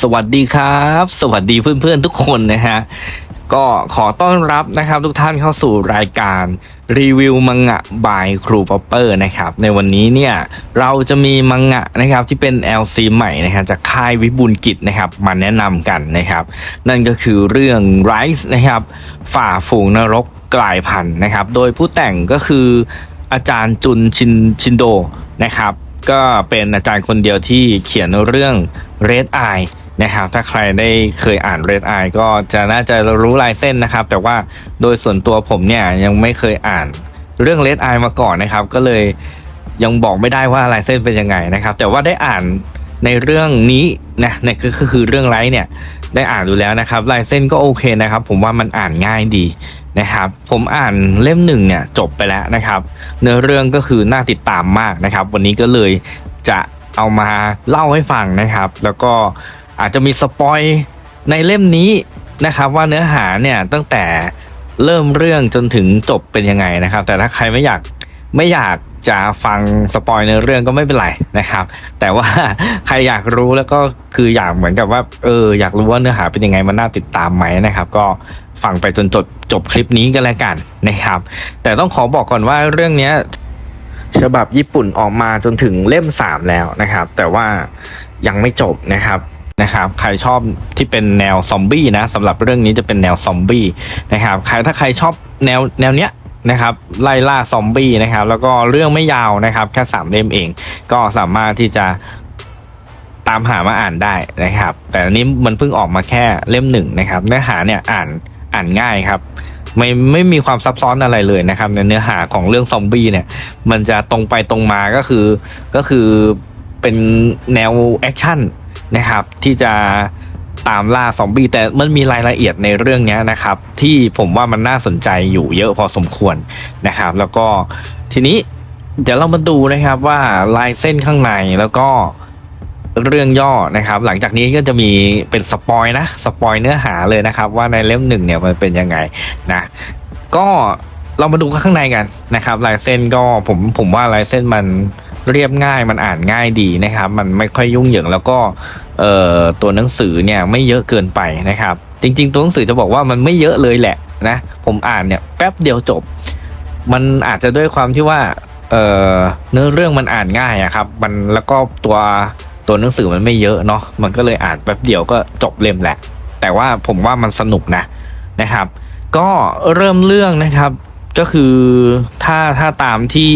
สวัสดีครับ สวัสดีเพื่อนๆทุกคนนะฮะก็ขอต้อนรับนะครับทุกท่านเข้าสู่รายการรีวิวมังงะบายครูป๊อปเปอร์นะครับในวันนี้เนี่ยเราจะมีมังงะนะครับที่เป็น LC ใหม่นะครับจากค่ายวิบูลกิจนะครับมาแนะนำกันนะครับ นั่นก็คือเรื่อง Rise นะครับฝ่าฝูงนรกกลายพันธุ์นะครับ โดยผู้แต่งก็คืออาจารย์จุนชินชินโดนะครับก็เป็นอาจารย์คนเดียวที่เขียนเรื่อง Red Eye นะครับถ้าใครได้เคยอ่าน Red Eye ก็จะน่าจะรู้ลายเส้นนะครับ แต่ว่าโดยส่วนตัวผมเนี่ยยังไม่เคยอ่านเรื่อง Red Eye มาก่อนนะครับ ก็เลยยังบอกไม่ได้ว่าลายเส้นเป็นยังไงนะครับ แต่ว่าได้อ่านในเรื่องนี้นะในก็คือเรื่องไลท์เนี่ยได้อ่านดูแล้วนะครับ ลายเส้นก็โอเคนะครับ ผมว่ามันอ่านง่ายดีนะครับ ผมอ่านเล่มหนึ่งเนี่ยจบไปแล้วนะครับ เนื้อเรื่องก็คือน่าติดตามมากนะครับ วันนี้ก็เลยจะเอามาเล่าให้ฟังนะครับ แล้วก็ อาจจะมีสปอยในเล่มนี้นะครับ ว่าเนื้อหาเนี่ยตั้งแต่เริ่มเรื่องจนถึงจบเป็นยังไงนะครับ แต่ถ้าใครไม่อยากไม่อยากจะฟังสปอยในเรื่องก็ไม่เป็นไรนะครับ แต่ว่าใครอยากรู้แล้วก็คืออยากเหมือนกับว่าเอออยากรู้ว่าเนื้อหาเป็นยังไงมันน่าติดตามไหมนะครับ ก็ฟังไปจนจบจบคลิปนี้ก็แล้วกันนะครับ แต่ต้องขอบอกก่อนว่าเรื่องนี้ฉบับญี่ปุ่นออกมาจนถึงเล่ม 3 แล้วนะครับ แต่ว่ายังไม่จบนะครับ นะครับใครชอบที่เป็นแนวซอมบี้นะสำหรับเรื่องนี้จะเป็นแนวซอมบี้นะครับใครถ้าใครชอบแนวแนวเนี้ยนะครับไล่ล่าซอมบี้นะครับแล้วก็เรื่องไม่ยาวนะครับแค่สามเล่มเอง ก็สามารถที่จะตามหามาอ่านได้นะครับ แต่อันนี้มันเพิ่งออกมาแค่เล่มหนึ่งนะครับเนื้อหาเนี่ยอ่านอ่านง่ายครับไม่ไม่มีความซับซ้อนอะไรเลยนะครับในเนื้อหาของเรื่องซอมบี้เนี่ยมันจะตรงไปตรงมาก็คือก็คือเป็นแนวแอคชั่น นะครับ ที่จะตามล่าซอมบี้แต่มันมีรายละเอียดในเรื่องนี้นะครับ ที่ผมว่ามันน่าสนใจอยู่เยอะพอสมควรนะครับ แล้วก็ทีนี้เดี๋ยวเรามาดูนะครับว่าลายเส้นข้างในแล้วก็เรื่องย่อนะครับ หลังจากนี้ก็จะมีเป็นสปอยนะสปอยเนื้อหาเลยนะครับ ว่าในเล่มหนึ่งเนี่ยมันเป็นยังไงนะก็เรามาดูข้างในกันนะครับ ลายเส้นก็ผมผมว่าลายเส้นมัน เรียบง่ายมันอ่านง่ายดีนะครับ มันไม่ค่อยยุ่งเหยิงแล้วก็เอ่อตัวหนังสือเนี่ยไม่เยอะเกินไปนะครับ จริง ๆ ตัวหนังสือจะบอกว่ามันไม่เยอะเลยแหละนะผมอ่านเนี่ยแป๊บเดียวจบ มันอาจจะด้วยความที่ว่าเอ่อเนื้อเรื่องมันอ่านง่ายอะครับ มันแล้วก็ตัวตัวหนังสือมันไม่เยอะเนาะมันก็เลยอ่านแป๊บเดียวก็จบเล่มแหละ แต่ว่าผมว่ามันสนุกนะนะครับ ก็เริ่มเรื่องนะครับ ก็คือถ้าถ้าตามที่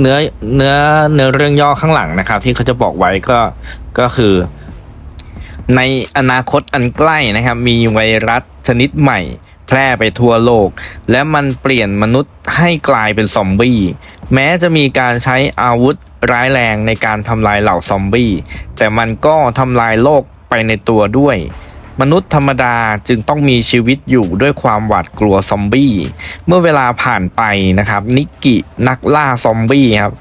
เนื้อเนื้อเนื้อเรื่องย่อข้างหลังนะครับ ที่เขาจะบอกไว้ก็ก็คือ ในอนาคตอันใกล้นะครับ มีไวรัสชนิดใหม่ แพร่ไปทั่วโลก และมันเปลี่ยนมนุษย์ให้กลายเป็นซอมบี้แม้จะมีการใช้อาวุธร้ายแรงในการทำลายเหล่าซอมบี้แต่มันก็ทำลายโลกไปในตัวด้วย มนุษย์ธรรมดาจึงต้องมีชีวิตอยู่ด้วยความหวาดกลัวซอมบี้ เมื่อเวลาผ่านไปนะครับ นิกกินักล่าซอมบี้ครับ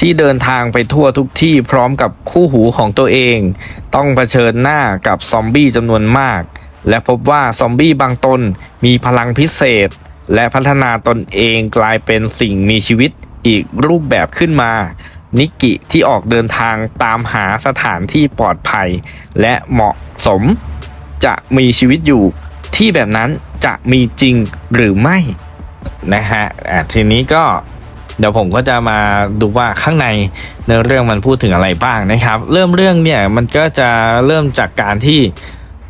ที่เดินทางไปทั่วทุกที่พร้อมกับคู่หูของตัวเอง ต้องเผชิญหน้ากับซอมบี้จำนวนมาก และพบว่าซอมบี้บางตนมีพลังพิเศษ และพัฒนาตนเองกลายเป็นสิ่งมีชีวิตอีกรูปแบบขึ้นมา นิกกิที่ออกเดินทางตามหาสถานที่ปลอดภัย และเหมาะสม จะมีชีวิตอยู่ที่แบบนั้นจะมีจริงหรือไม่นะฮะอะทีนี้ก็เดี๋ยวผมก็จะมาดูว่าข้างในในเรื่องมันพูดถึงอะไรบ้างนะครับ เริ่มเรื่องเนี่ยมันก็จะเริ่มจากการที่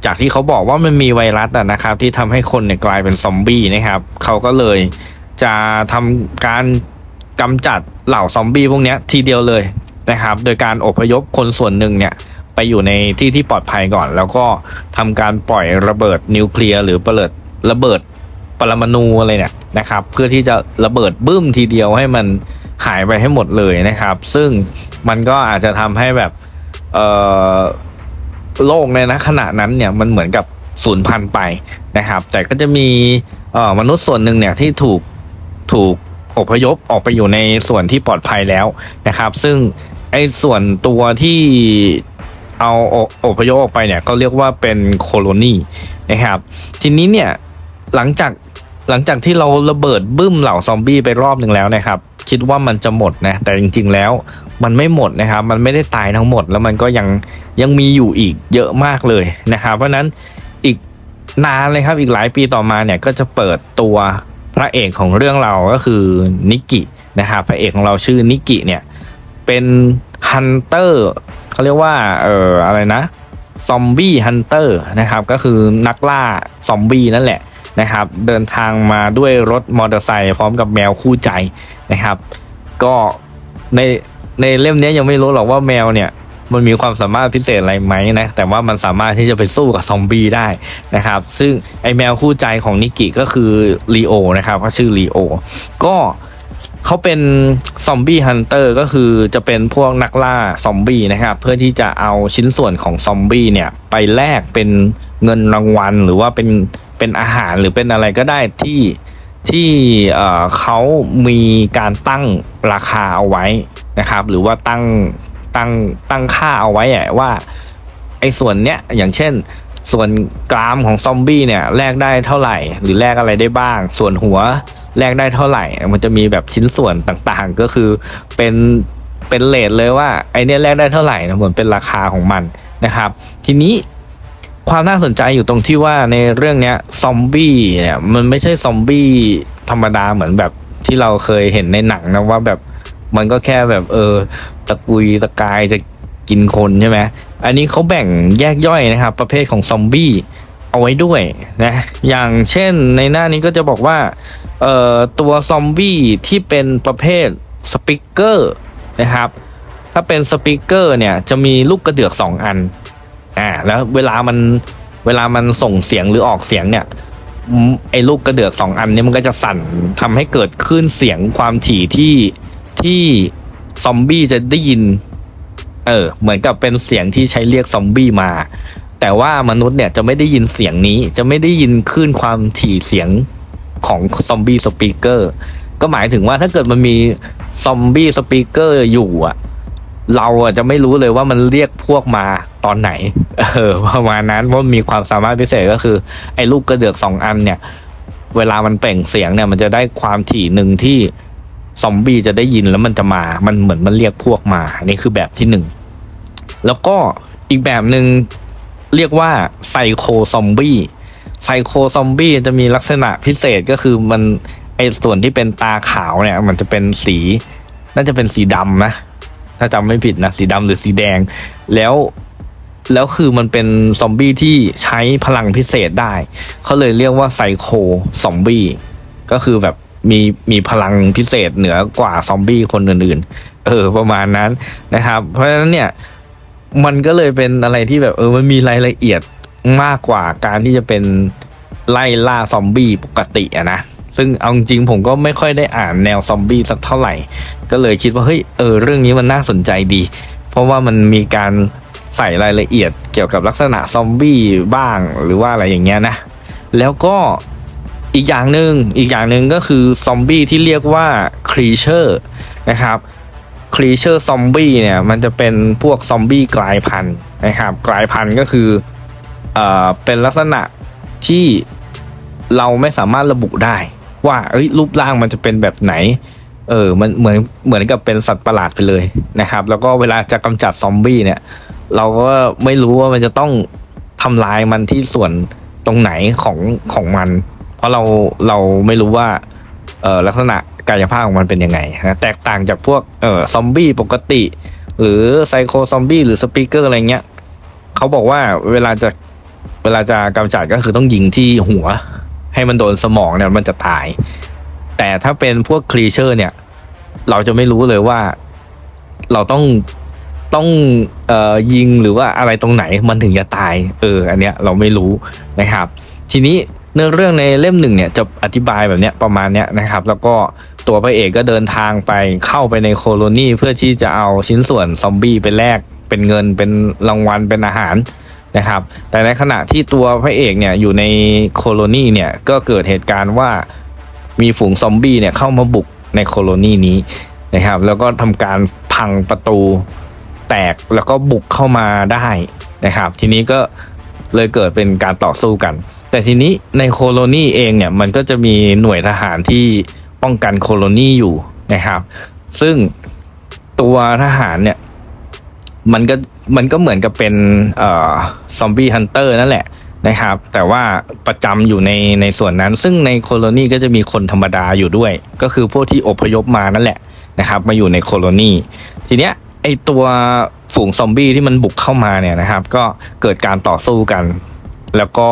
จากที่เขาบอกว่ามันมีไวรัสอะนะครับ ที่ทำให้คนเนี่ยกลายเป็นซอมบี้นะครับเขาก็เลยจะทำการกำจัดเหล่าซอมบี้พวกนี้ทีเดียวเลยนะครับ โดยการอพยพคนส่วนหนึ่งเนี่ย ไปอยู่ในที่ที่ปลอดภัยก่อน แล้วก็ทำการปล่อยระเบิดนิวเคลียร์หรือระเบิดระเบิดปรมาณูอะไรเนี่ยนะครับ เพื่อที่จะระเบิดบึ้มทีเดียวให้มันหายไปให้หมดเลยนะครับ ซึ่งมันก็อาจจะทำให้แบบเอ่อโลกในนะขณะนั้นเนี่ยมันเหมือนกับสูญพันธุ์ไปนะครับ แต่ก็จะมีมนุษย์ส่วนหนึ่งเนี่ยที่ถูกถูกอพยพออกไปอยู่ในส่วนที่ปลอดภัยแล้วนะครับ ซึ่งไอ้ส่วนตัวที่ เอาอพยพออกไปเนี่ยก็เรียกว่าเป็นโคโลนีนะครับ ทีนี้เนี่ยหลังจากหลังจากที่เราระเบิดบึ้มเหล่าซอมบี้ไปรอบหนึ่งแล้วนะครับ คิดว่ามันจะหมดนะแต่จริง ๆ แล้วมันไม่หมดนะครับ มันไม่ได้ตายทั้งหมดแล้วมันก็ยังยังมีอยู่อีกเยอะมากเลยนะครับ เพราะฉะนั้นอีกนานเลยครับอีกหลายปีต่อมาเนี่ยก็จะเปิดตัวพระเอกของเรื่องเราก็คือนิกินะครับพระเอกของเราชื่อนิกิเนี่ยเป็นฮันเตอร์ เขาเรียกว่าเอ่ออะไรนะซอมบี้ฮันเตอร์นะครับก็คือนักล่าซอมบี้นั่นแหละนะครับเดินทางมาด้วยรถมอเตอร์ไซค์พร้อมกับแมวคู่ใจนะครับ ก็ในในเล่มนี้ยังไม่รู้หรอกว่าแมวเนี่ยมันมีความสามารถพิเศษอะไรไหมนะแต่ว่ามันสามารถที่จะไปสู้กับซอมบี้ได้นะครับ ซึ่งไอแมวคู่ใจของนิกิก็คือลีโอนะครับเขาชื่อลีโอก็ เขาเป็นซอมบี้ฮันเตอร์ก็คือจะเป็นพวกนักล่าซอมบี้นะครับ เพื่อที่จะเอาชิ้นส่วนของซอมบี้เนี่ย ไปแลกเป็นเงินรางวัล หรือว่าเป็นเป็นอาหารหรือเป็นอะไรก็ได้ที่ที่เขามีการตั้งราคาเอาไว้นะครับ หรือว่าตั้งตั้งตั้งค่าเอาไว้อะว่าไอ้ส่วนเนี้ยอย่างเช่น ส่วนกรามของซอมบี้เนี่ยแลกได้เท่าไหร่ หรือแลกอะไรได้บ้าง ส่วนหัว แลกได้เท่าไหร่ มันจะมีแบบชิ้นส่วนต่างๆ ก็คือเป็นเป็นเลทเลยว่าไอเนี้ยแลกได้เท่าไหร่นะเหมือนเป็นราคาของมันนะครับ ทีนี้ความน่าสนใจอยู่ตรงที่ว่าในเรื่องเนี้ยซอมบี้เนี่ยมันไม่ใช่ซอมบี้ธรรมดาเหมือนแบบที่เราเคยเห็นในหนังนะว่าแบบมันก็แค่แบบเออตะกุยตะกายจะกินคนใช่ไหมอันนี้เขาแบ่งแยกย่อยนะครับ ประเภทของซอมบี้ เอาไว้ด้วยนะอย่างเช่นในหน้านี้ก็จะบอกว่าเอ่อตัวซอมบี้ที่เป็นประเภทสปิเกอร์นะครับ ถ้าเป็นสปิเกอร์เนี่ยจะมีลูกกระเดือกสองอันอ่าแล้วเวลามันเวลามันส่งเสียงหรือออกเสียงเนี่ยไอ้ลูกกระเดือกสองอันนี้มันก็จะสั่นทำให้เกิดคลื่นเสียงความถี่ที่ที่ซอมบี้จะได้ยินเออเหมือนกับเป็นเสียงที่ใช้เรียกซอมบี้มา แต่ว่ามนุษย์เนี่ยจะไม่ได้ยินเสียงนี้ จะไม่ได้ยินคลื่นความถี่เสียงของซอมบี้สปีกเกอร์ก็หมายถึงว่าถ้าเกิดมันมีซอมบี้สปีกเกอร์อยู่อะเราอะจะไม่รู้เลยว่ามันเรียกพวกมาตอนไหน เออประมาณนั้นเพราะมีความสามารถพิเศษก็คือ ไอ้ลูกกระเดือกสองอันเนี่ย เวลามันเปล่งเสียงเนี่ย มันจะได้ความถี่หนึ่งที่ซอมบี้จะได้ยินแล้วมันจะมา มันเหมือนมันเรียกพวกมานนี้คือแบบที่หนึ่ง แล้วก็อีกแบบหนึ่ง เรียกว่าไซโคซอมบี้ไซโคซอมบี้จะมีลักษณะพิเศษก็คือมันไอส่วนที่เป็นตาขาวเนี่ย มันจะเป็นสี น่าจะเป็นสีดำนะ ถ้าจำไม่ผิดนะ สีดำหรือสีแดง แล้วแล้วคือมันเป็นซอมบี้ที่ใช้พลังพิเศษได้ เขาเลยเรียกว่าไซโคซอมบี้ก็คือแบบมีมีพลังพิเศษเหนือกว่าซอมบี้คนอื่น ๆ เออประมาณนั้นนะครับ เพราะฉะนั้นเนี่ย มันก็เลยเป็นอะไรที่แบบเออมันมีรายละเอียดมากกว่าการที่จะเป็นไล่ล่าซอมบี้ปกติอะนะซึ่งเอาจริงผมก็ไม่ค่อยได้อ่านแนวซอมบี้สักเท่าไหร่ ก็เลยคิดว่าเฮ้ยเออเรื่องนี้มันน่าสนใจดี เพราะว่ามันมีการใส่รายละเอียดเกี่ยวกับลักษณะซอมบี้บ้างหรือว่าอะไรอย่างเงี้ยนะ แล้วก็อีกอย่างหนึ่งอีกอย่างหนึ่งก็คือซอมบี้ที่เรียกว่าครีเชอร์นะครับ ครีเชอร์ซอมบี้เนี่ยมันจะเป็นพวกซอมบี้กลายพันธุ์นะครับกลายพันธุ์ก็คือเอ่อเป็นลักษณะที่เราไม่สามารถระบุได้ ว่าเอ้ยรูปร่างมันจะเป็นแบบไหนเออมันเหมือนเหมือนกับเป็นสัตว์ประหลาดไปเลยนะครับ แล้วก็เวลาจะกำจัดซอมบี้เนี่ย เราก็ไม่รู้ว่ามันจะต้องทำลายมันที่ส่วนตรงไหนของของมัน เพราะเราเราไม่รู้ว่าเออลักษณะ กายภาพของมันเป็นยังไงนะแตกต่างจากพวกเออซอมบี้ปกติ หรือไซโคซอมบี้หรือสปีกเกอร์อะไรเงี้ยเขาบอกว่าเวลาจะเวลาจะกำจัดก็คือต้องยิงที่หัว ให้มันโดนสมองเนี่ยมันจะตาย แต่ถ้าเป็นพวกครีเชอร์เนี่ย เราจะไม่รู้เลยว่าเราต้องต้องเอ่อยิงหรือว่าอะไรตรงไหนมันถึงจะตาย เออ อันเนี้ยเราไม่รู้นะครับ ทีนี้เนื้อเรื่องในเล่มหนึ่งเนี่ยจะอธิบายแบบเนี้ยประมาณเนี้ยนะครับ แล้วก็ ตัวพระเอกก็เดินทางไปเข้าไปในโคโลนีเพื่อที่จะเอาชิ้นส่วนซอมบี้ไปแลกเป็นเงินเป็นรางวัลเป็นอาหารนะครับ แต่ในขณะที่ตัวพระเอกเนี่ยอยู่ในโคโลนีเนี่ยก็เกิดเหตุการณ์ว่ามีฝูงซอมบี้เนี่ยเข้ามาบุกในโคโลนีนี้นะครับ แล้วก็ทำการพังประตูแตกแล้วก็บุกเข้ามาได้นะครับ ทีนี้ก็เลยเกิดเป็นการต่อสู้กัน แต่ทีนี้ในโคโลนีเองเนี่ยมันก็จะมีหน่วยทหารที่ ป้องกันโคโลนีอยู่นะครับ ซึ่งตัวทหารเนี่ย มันก็มันก็เหมือนกับเป็นอซอมบี้ฮันเตอร์นั่นแหละนะครับ แต่ว่าประจำอยู่ในในส่วนนั้น ซึ่งในโคโลนีก็จะมีคนธรรมดาอยู่ด้วย ก็คือพวกที่อพยพมานั่นแหละนะครับ มาอยู่ในโคโลนีทีเนี้ยไอตัวฝูงซอมบี้ที่มันบุกเข้ามาเนี่ยนะครับ ก็เกิดการต่อสู้กัน แล้วก็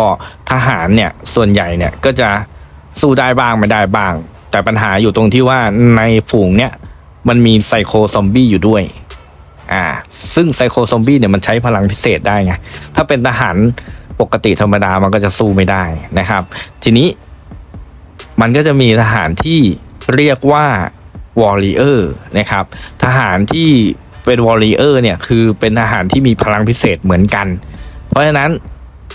ทหารเนี่ยส่วนใหญ่เนี่ยก็จะสู้ได้บ้างไม่ได้บ้าง แต่ปัญหาอยู่ตรงที่ว่าในฝูงเนี่ยมันมีไซโคซอมบี้อยู่ด้วย อ่า ซึ่งไซโคซอมบี้เนี่ยมันใช้พลังพิเศษได้ไง ถ้าเป็นทหารปกติธรรมดามันก็จะสู้ไม่ได้นะครับ ทีนี้มันก็จะมีทหารที่เรียกว่าวอร์ r เออร์นะครับ ทหารที่เป็นวอร์ r เออร์เนี่ยคือเป็นทหารที่มีพลังพิเศษเหมือนกัน เพราะฉะนั้น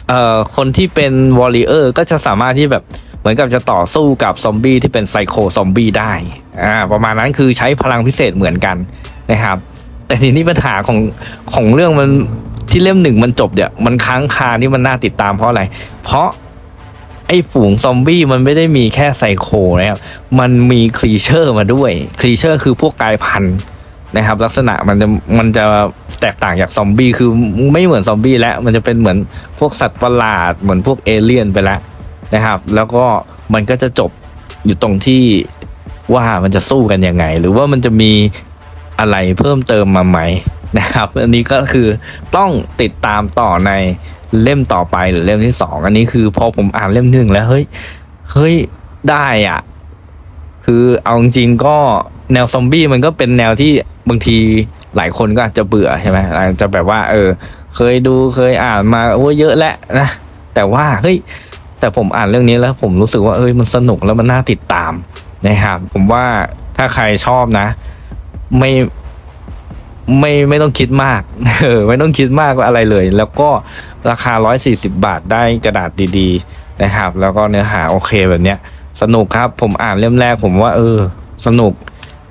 เอ่อคนที่เป็นวอร์ r เออร์ก็จะสามารถที่แบบ มือนกับจะต่อสู้กับซอมบี้ที่เป็นไซโคซอมบี้ได้อ่าประมาณนั้นคือใช้พลังพิเศษเหมือนกันนะครับ แต่ทีนี้ปัญหาของของเรื่องมันที่เล่มหนึ่งมันจบเนี่ยมันค้างคาที่มันน่าติดตามเพราะอะไร เพราะไอ้ฝูงซอมบี้มันไม่ได้มีแค่ไซโคนะครับ มันมีครีเชอร์มาด้วยครีเชอร์คือพวกกายพันธุ์นะครับ ลักษณะมันจะมันจะแตกต่างจากซอมบี้คือไม่เหมือนซอมบี้แล้ว มันจะเป็นเหมือนพวกสัตว์ประหลาดเหมือนพวกเอเลี่ยนไปแล้ว นะครับ แล้วก็มันก็จะจบอยู่ตรงที่ว่ามันจะสู้กันยังไง หรือว่ามันจะมีอะไรเพิ่มเติมมาไหมนะครับ อันนี้ก็คือต้องติดตามต่อในเล่มต่อไปหรือเล่มที่สองอันนี้คือพอผมอ่านเล่มหนึ่งแล้วเฮ้ยเฮ้ยได้อะคือเอาจริงก็แนวซอมบี้มันก็เป็นแนวที่บางทีหลายคนก็อาจจะเบื่อใช่ไหมอาจจะแบบว่า เออ เคยดูเคยอ่านมาโอ้เยอะแล้วนะแต่ว่าเฮ้ย แต่ผมอ่านเรื่องนี้แล้วผมรู้สึกว่าเอ้ยมันสนุกแล้วมันน่าติดตามนะครับผมว่าถ้าใครชอบนะ ไม่ไม่ไม่ต้องคิดมากเออไม่ต้องคิดมากอะไรเลย แล้วก็ราคา 140 บาทได้กระดาษดีๆนะครับ แล้วก็เนื้อหาโอเคแบบเนี้ยสนุกครับผมอ่านเล่มแรกผมว่า เออ สนุก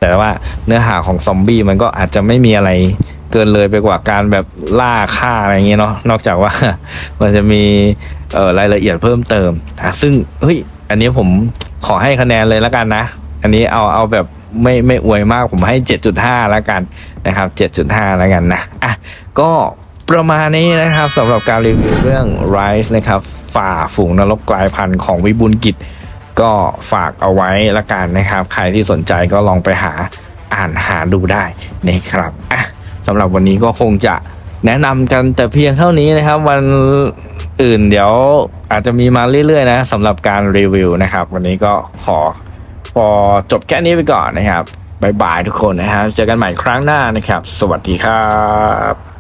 แต่ว่าเนื้อหาของซอมบี้มันก็อาจจะไม่มีอะไร เกินเลยไปกว่าการแบบล่าฆ่าอะไรอย่างเงี้ยเนาะนอกจากว่ามันจะมีเอ่อรายละเอียดเพิ่มเติมอะซึ่งเฮ้ยอันนี้ผมขอให้คะแนนเลยแล้วกันนะ อันนี้เอาเอาแบบไม่ไม่อวยมากผมให้ 7.5 แล้วกันนะครับ 7.5 แล้วกันนะอะก็ประมาณนี้นะครับสำหรับการรีวิวเรื่อง Rise นะครับ ฝ่าฝูงนรกกลายพันธุ์ของวิบูลกิจ ก็ฝากเอาไว้ละกันนะครับ ใครที่สนใจก็ลองไปหาอ่านหาดูได้นะครับอะ สำหรับวันนี้ก็คงจะแนะนำกันแต่เพียงเท่านี้นะครับ วันอื่นเดี๋ยวอาจจะมีมาเรื่อยๆนะสำหรับการรีวิวนะครับ วันนี้ก็ขอพอจบแค่นี้ไปก่อนนะครับบ๊ายบายทุกคนนะครับ เจอกันใหม่ครั้งหน้านะครับ สวัสดีครับ